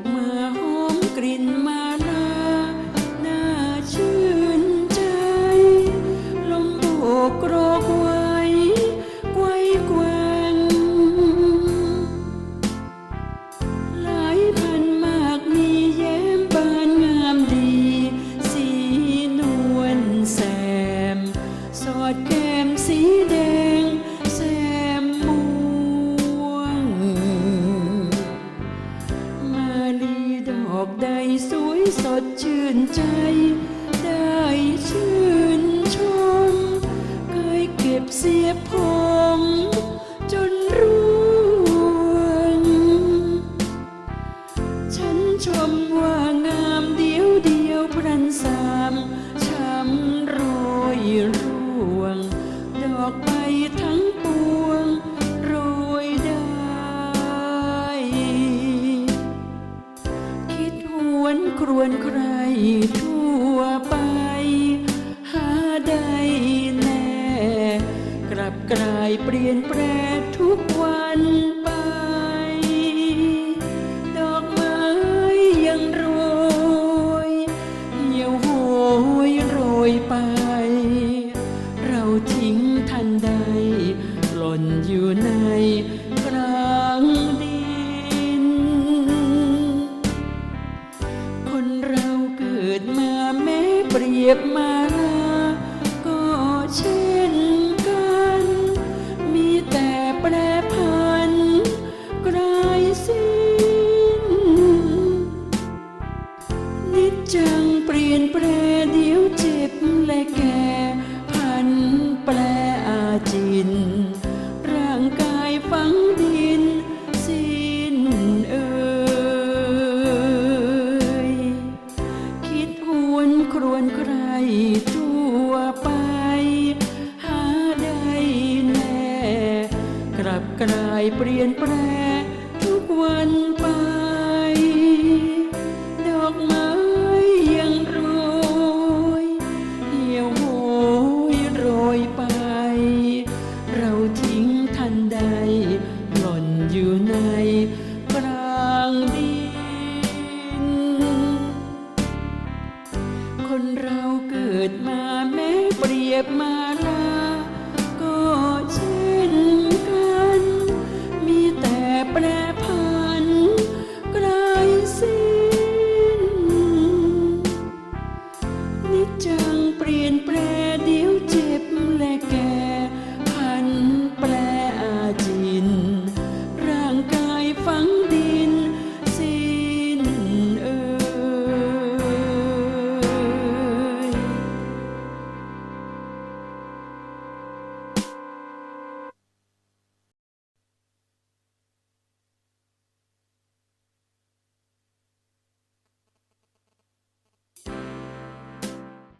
กเมื่อหอมกลิ่นมาลาน่าชื่นใจ ลมโบกโกรก ใจ วนใครทั่วไป หาได้แน่ กลับกลายเปลี่ยนแปลทุกวันไป ดอกไม้ยังโรยเหี่ยวโหยโรยไป เราทิ้งทันใดหล่นอยู่ใน เป วนคนใครทั่วไป หาได้แน่ กลับกลายเปลี่ยนแปลทุกวันไป ดอกไม้ยังโรยเหี่ยวโหยโรยไป เราทิ้งทันใดหล่นอยู่ใน เป